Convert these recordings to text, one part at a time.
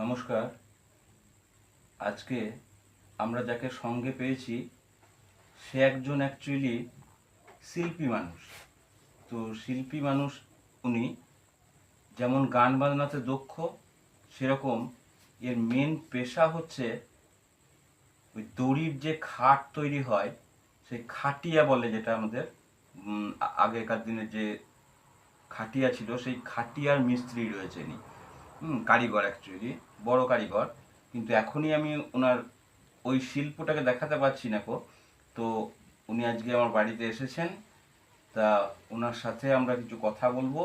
নমস্কার। আজকে আমরা যাকে সঙ্গে পেয়েছি, সে একজন অ্যাকচুয়ালি শিল্পী মানুষ। তো শিল্পী মানুষ উনি যেমন গান বাজনাতে দক্ষ, সেরকম এর মেন পেশা হচ্ছে ওই দড়ির যে খাট তৈরি হয়, সেই খাটিয়া বলে যেটা আমাদের আগেকার দিনে যে খাটিয়া ছিল, সেই খাটিয়ার মিস্ত্রি রয়েছে হুম কারিগর অ্যাকচুয়ালি বড় কারিগর। কিন্তু এখনই আমি ওনার ওই শিল্পটাকে দেখাতে পারছি না কো। তো উনি আজকে আমার বাড়িতে এসেছেন। তা ওনার সাথে আমরা কিছু কথা বলব।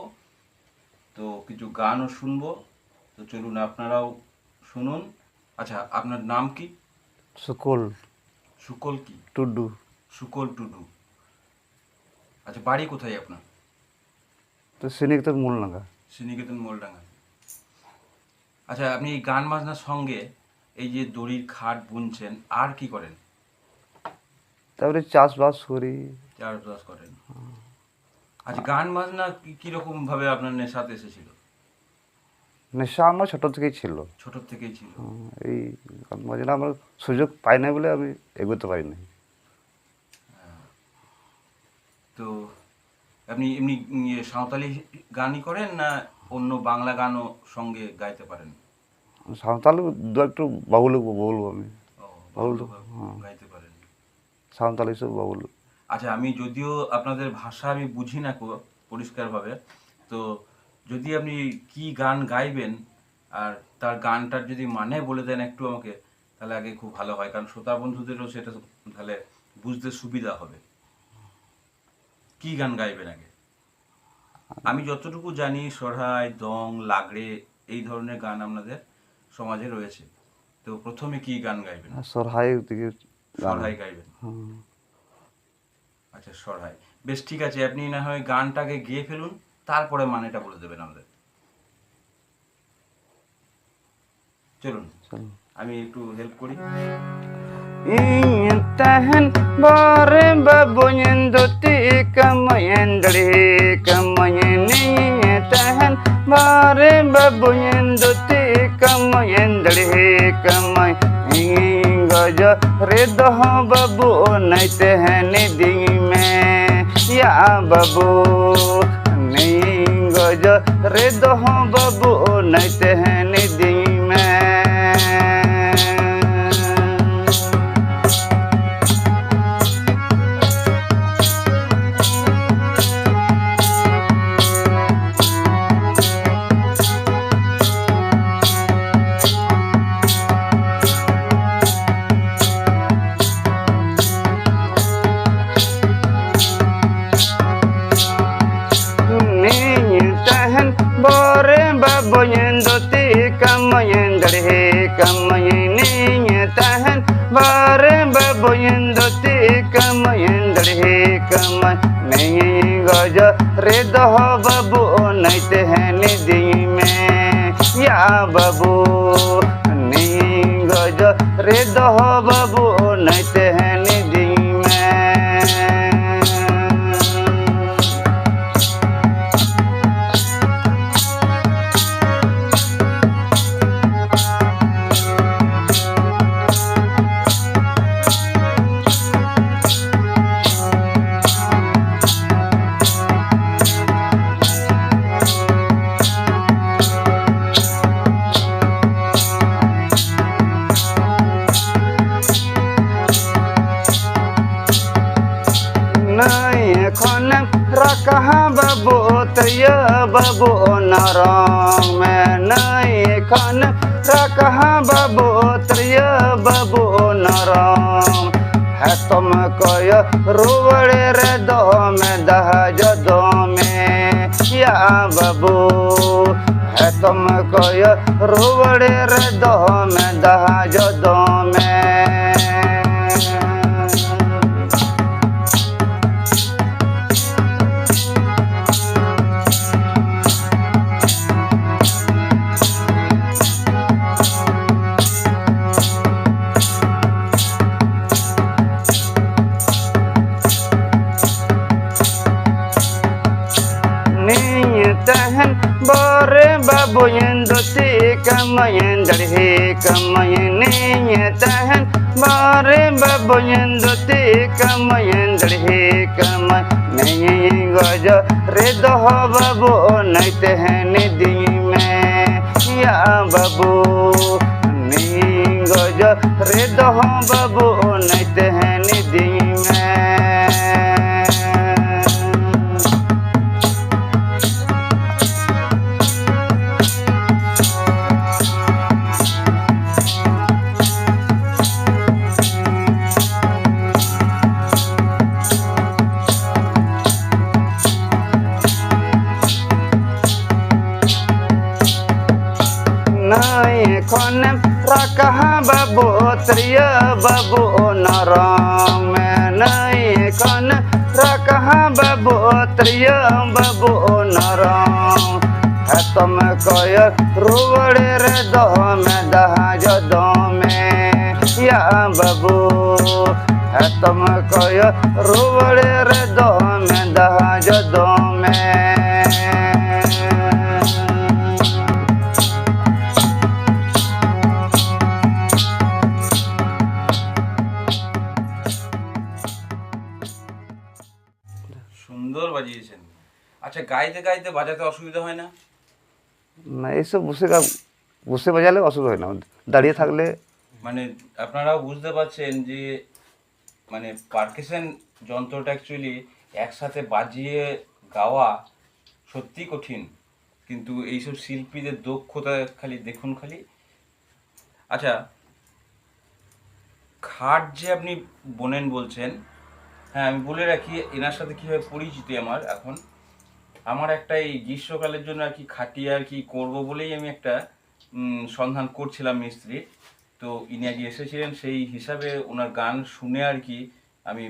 তো কিছু গানও শুনব। তো চলুন আপনারাও শুনুন। আচ্ছা আপনার নাম কি? সুকল। সুকল কি? টুডু। সুকল টুডু। আচ্ছা বাড়ি কোথায় আপনার? তো সিনিকেতন মূল নাগা শ্রীনিকেতন মোলডাঙ্গা। আচ্ছা আপনি এই গান বাজনার সঙ্গে এই যে দড়ির খাট বুনছেন আর কি করেন? তারপরে চাষবাস করি। চাষবাস করেন। আচ্ছা গান বাজনা কি কীরকম ভাবে আপনার নেশাতে এসেছিল? নেশা আমার ছোট থেকেই ছিল। ছোট থেকেই ছিল। এই গান বাজনা আমার সুযোগ পাই না বলে আমি এগোতে পারি না তো আপনি এমনি ইয়ে সাঁওতালি গানই করেন না অন্য বাংলা গানও সঙ্গে গাইতে পারেন। সাঁওতাল দু একটু বাবুল বলব আমি। বাউল, হ্যাঁ। গাইতে পারেন। সাঁওতাল সব বাবুল আচ্ছা আমি যদিও আপনাদের ভাষা আমি বুঝি না পরিষ্কারভাবে তো যদি আপনি কি গান গাইবেন আর তার গানটার যদি মানে বলে দেন একটু আমাকে তাহলে আগে খুব ভালো হয়। কারণ শ্রোতা বন্ধুদেরও সেটা তাহলে বুঝতে সুবিধা হবে। কি গান গাইবেন আগে? আমি যতটুকু জানি সরহাই দং লাগড়ে এই ধরনের গান আপনাদের সমাজে রয়েছে। তো প্রথমে কি গান গাইবেন? আর সরহাই দিকে সরহাই গাইবেন। আচ্ছা সরহাই। বেশ ঠিক আছে আপনি না হয় গানটাকে গেয়ে ফেলুন তারপরে মানেটা বলে দেবেন আমাদের। চলুন। আমি একটু হেল্প করি। Intahan bare babunyan doti kamayan dari kamayan Intahan bare babunyan doti kamayan dari kamay Ingaja redah babu nai tehani ding me Ya babu Ningaja redah babu nai tehani boyendare kamayene tahan bare baboyendo te kamayendare kamay nayi gaja re doh babu nai te hen di me ya babu nayi gaja re doh babu nai te बबो नारंग में नहीं खन रखा। हाँ बबो, त्रिय बबो नारंग है तुम कोय रोवड़े रे दो में, दह जदो में। या बबो, है तुम कोय रोवड़े रे दो में tahan bore baboyen dote kamayen darhe kamayen ne tahan bore baboyen dote kamayen darhe kamay nayi gojo re doho babo nai tahan di me ya babu nayi gojo re doho babo nai tahan ত্রিয় বাবু নরম। তুম কয় রুবড়ে রে দমে, দহাজ দমে। ইয়া বাবু তুম কয় রুবড়ে রে দমে, দহাজ দমে। গাইতে গাইতে বাজাতে অসুবিধা হয় না? না এইসব বসে বসে বাজালে অসুবিধা হয় না। দাঁড়িয়ে থাকলে মানে আপনারাও বুঝতে পারছেন যে মানে পার্কেশন যন্ত্রটা অ্যাকচুয়ালি একসাথে বাজিয়ে গাওয়া সত্যি কঠিন। কিন্তু এইসব শিল্পীদের দক্ষতা খালি দেখুন খালি। আচ্ছা খাট যে আপনি বোনেন বলছেন হ্যাঁ আমি বলে রাখি এনার সাথে কীভাবে পরিচিতি আমার এখন? আমার একটা এই গ্রীষ্মকালের জন্য আর কি খাটিয়ে আর কি করব বলেই আমি একটা সন্ধান করছিলাম মিস্ত্রি। তো ইনি আগে এসেছিলেন সেই হিসাবে ওনার গান শুনে আর কি আমি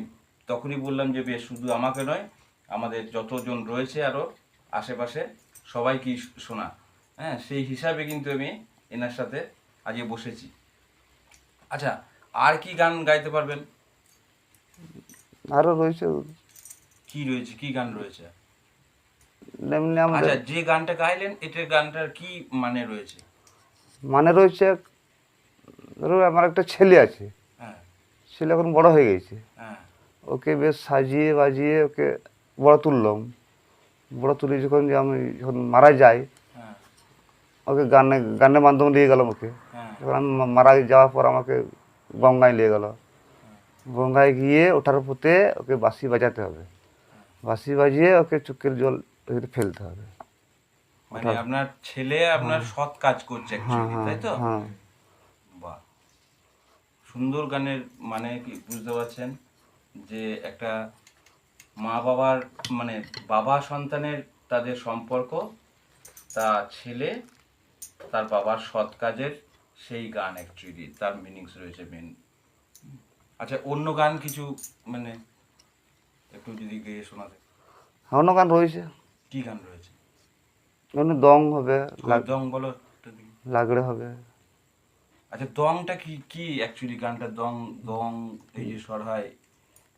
তখনই বললাম যে বেশ শুধু আমাকে নয় আমাদের যতজন রয়েছে আরও আশেপাশে সবাইকেই শোনা। হ্যাঁ সেই হিসাবে কিন্তু আমি এনার সাথে আজকে বসেছি। আচ্ছা আর কি গান গাইতে পারবেন? আরও রয়েছে। কি রয়েছে? কি গান রয়েছে? আচ্ছা যে গানটা গাইলেন এটার গানটার কি মানে রয়েছে? মানে রয়েছে ধরো আমার একটা ছেলে আছে। হ্যাঁ। ছেলে এখন বড় হয়ে গেছে। হ্যাঁ। ওকে বেশ সাজিয়ে বাজিয়ে ওকে বড় তুললাম। বড় তুলে যখন যে আমি যখন মারা যাই হ্যাঁ। ওকে গানে গানের মাধ্যমে নিয়ে গেলাম ওকে। যখন আমি মারা যাওয়ার পর আমাকে গঙ্গায় নিয়ে গেল। গঙ্গায় গিয়ে ওঠার পথে ওকে বাঁশি বাজাতে হবে। বাঁশি বাজিয়ে ওকে চোখের জল ওইতে ফেলতে হবে। মানে আপনার ছেলে আপনার সৎ কাজ করছে হ্যাঁ অ্যাকচুয়ালি হ্যাঁ তাই তো? হ্যাঁ। বাহ। সুন্দর গানের মানে কি বুঝতে পারছেন যে একটা মা বাবার মানে বাবা সন্তানের তাদের সম্পর্ক তা ছেলে তার বাবার সৎ কাজের সেই গান অ্যাকচুয়ালি তার মিনিংস রয়েছে মেন আচ্ছা অন্য গান কিছু মানে একটু যদি গেয়ে শোনাতে। অন্য গান রয়েছে। কি গান রয়েছে? অন্য দং হবে দং বলো লাগড়ে হবে। আচ্ছা দংটা কি কি অ্যাকচুয়ালি গানটা? দং দং এই যে স্বর হয়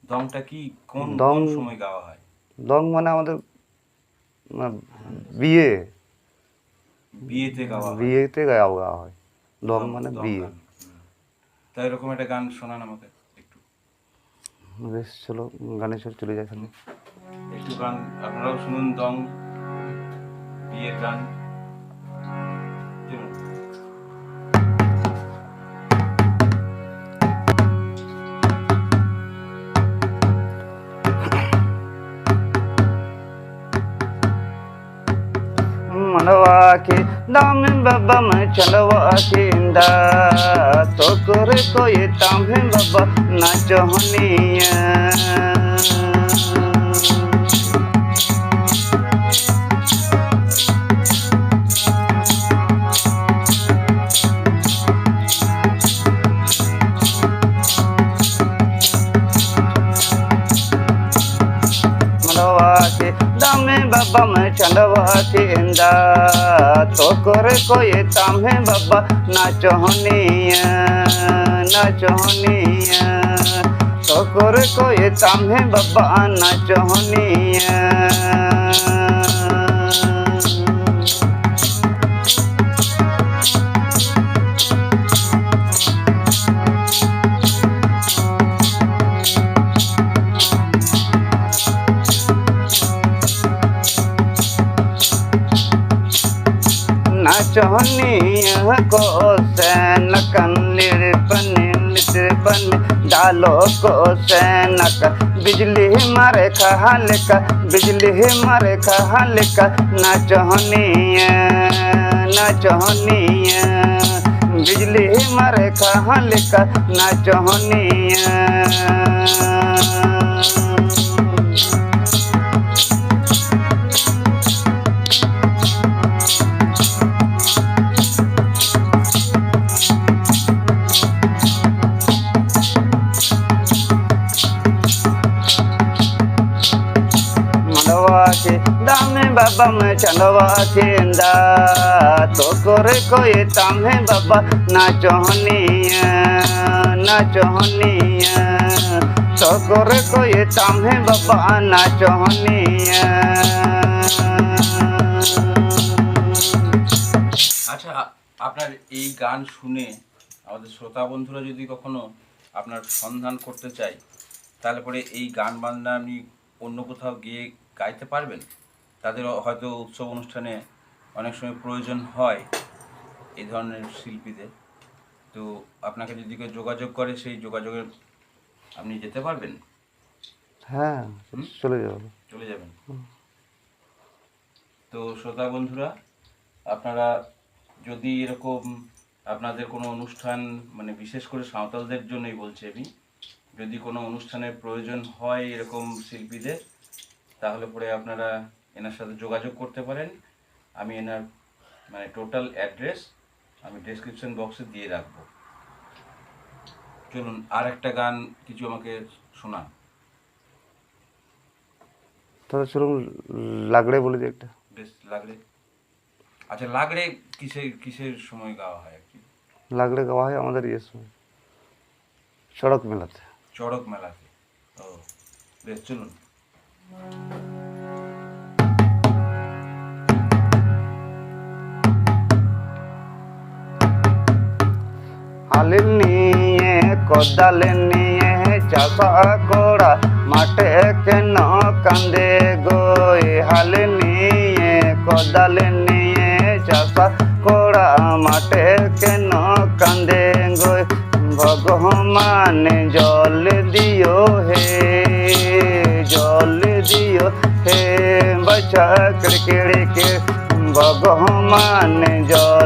দংটা কি কোন দং- কোন সময় গাওয়া হয়? দং মানে আমাদের মানে বিয়ে। বিয়েতে গাওয়া হয়। বিয়েতে গাওয়া গাওয়া হয়। দং মানে বিয়ে। তাই এরকম একটা গান শোনান আমাকে একটু। বেশ চলো গানে চল চলে যায় itu kan harus nuntung biar kan. Malawaki, damin baba mai chalawaki inda Tokore koye tamhin baba na chahaniya बाबा, मैं चंदवा चिंदा तोकर कोई तामे बब्बा नाचोहनिया नाचोहनिया तोकर कोई तामे बब्बा नाचोहनिया नाचनिया को सैनकन लिरपन लिरपन डालो को सैनक बिजली मारे खहाल का, बिजली मारे खहाल का। नाचनिया नाचनिया बिजली मारे खहाल का नाचनिया mandava me chandava ke inda to kore koi tame baba na chohniya na chohniya to kore koi tame baba na chohniya আচ্ছা আপনার এই গান শুনে আমাদের শ্রোতা বন্ধুরা যদি কখনো আপনার সন্ধান করতে চায় তাহলে পরে এই গান বাজনা আপনি অন্য কোথাও গিয়ে গাইতে পারবেন তাদের হয়তো উৎসব অনুষ্ঠানে অনেক সময় প্রয়োজন হয় এই ধরনের শিল্পীদের। তো আপনাকে যদি কেউ যোগাযোগ করে সেই যোগাযোগের আপনি যেতে পারবেন? হ্যাঁ চলে যাব। চলে যাবেন। তো শ্রোতা বন্ধুরা আপনারা যদি এরকম আপনাদের কোনো অনুষ্ঠান মানে বিশেষ করে সাঁওতালদের জন্যই বলছি আমি যদি কোনো অনুষ্ঠানের প্রয়োজন হয় এরকম শিল্পীদের তাহলে পরে আপনারা এনার সাথে যোগাযোগ করতে পারেন। আমি এনার মানে টোটাল অ্যাড্রেস আমি ডেসক্রিপশন বক্সে দিয়ে রাখব। চলুন আর একটা গান কিছু আমাকে শোনান। তাহলে চলুন লাগড়ে বলে দিই একটা। বেশ লাগলে আচ্ছা লাগলে কিসের কিসের সময় গাওয়া হয় আর কি? লাগড়ে গাওয়া হয় আমাদের ইয়ে সময় সড়ক মেলাতে। চড়ক মেলাতে। ও বেশ চলুন। কোদাল নিয়ে চাষা করা মাঠে কেন কান্দে গই হাল নিয়ে কোদাল নিয়ে চাষা করা মাঠে কেন কান্দে গই ভগবান জল দিও হে, জল দিও হে বচা কেড়ে কে ভগবান জল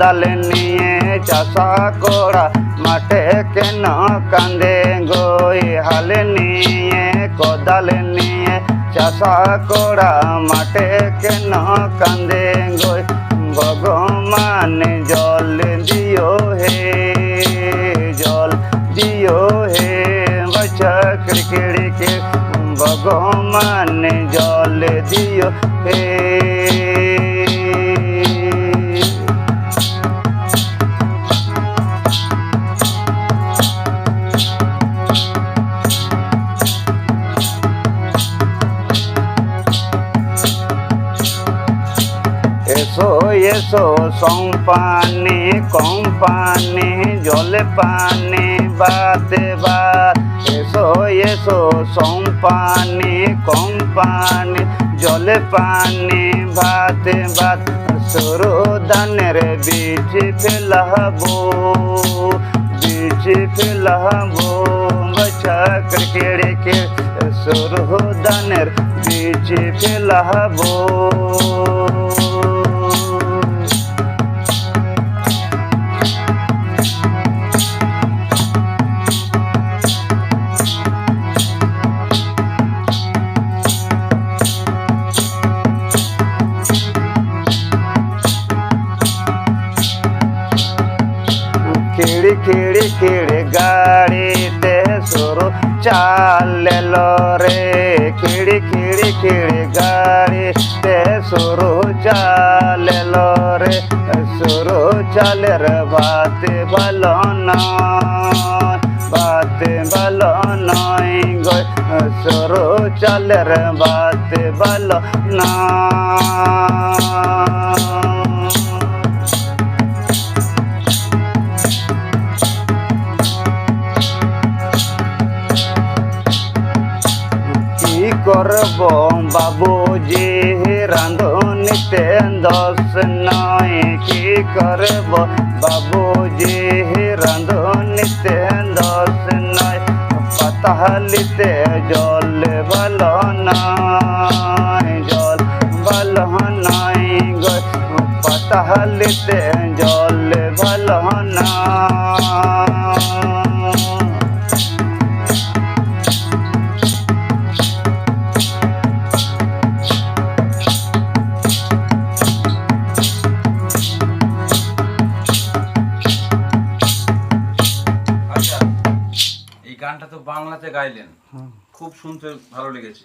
কোদাল নিয়ে চাষা করা মাঠে কেন কান্দে গই হাল নিয়ে, কোদাল নিয়ে চাষা করা মাঠে কেন কান্দে গই ভগবান, জল দিও হে, জল দিও হে বচা ক্রিকেড়কে ভগবান, জল দিও হে। এসো, সম্পানি, কোম্পানি, জলে পানি, বাতে বাত। এসো এসো, সম্পানি, কোম্পানি, জলে পানি ভাতে ভাত সরু দানের বীজ ফেলাবো বীজ ফেলাবো বচা ক্রিকেড়ে কে সরু দানের বীজ ফেলাবো। চালেল রে, খিড়ি খিড়ি খিড়ি গাড়িতে সরু চালেল রে, সরু চালের বাতে ভালো বাতে ভালো নয় গো, সরু চালের বাত বলো না করব বাবুজি রাঁধুনিতে দশ নয় কি করব বাবুজি রাঁধুনিতে দশ নয় পাতালিতে জল ভালো নয় জল ভালো নয় পাতালিতে জল ভালো নয় গাইলেন খুব শুনতে ভালো লেগেছে।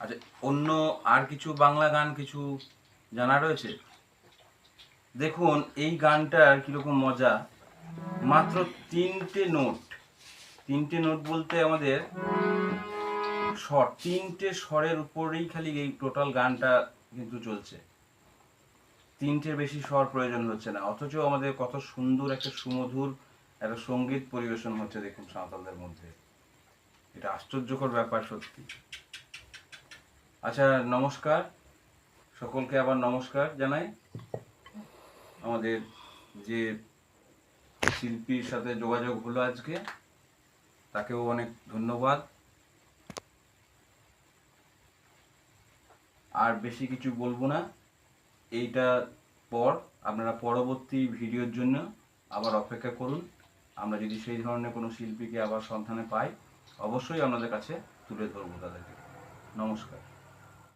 আচ্ছা অন্য আর কিছু বাংলা গান কিছু জানা রয়েছে? দেখুন, এই গানটার কীরকম মজা। মাত্র তিনটে নোট। তিনটে নোট বলতে আমাদের স্বর, তিনটে স্বরের উপরেই খালি এই টোটাল গানটা কিন্তু চলছে। তিনটের বেশি স্বর প্রয়োজন হচ্ছে না। অথচ আমাদের কত সুন্দর একটা সুমধুর একটা সংগীত পরিবেশন হচ্ছে দেখুন সাঁওতালদের মধ্যে। এটা আশ্চর্যকর ব্যাপার সত্যি। আচ্ছা নমস্কার। সকলকে আবার নমস্কার জানাই। আমাদের যে শিল্পীর সাথে যোগাযোগ হলো আজকে, তাকেও অনেক ধন্যবাদ। আর বেশি কিছু বলব না। এইটা পর, আপনারা পরবর্তী ভিডিওর জন্য আবার অপেক্ষা করুন। আমরা যদি সেই ধরনের কোনো শিল্পীকে আবার সন্ধানে পাই, অবশ্যই আপনাদের কাছে তুলে ধরবো তাদেরকে। নমস্কার।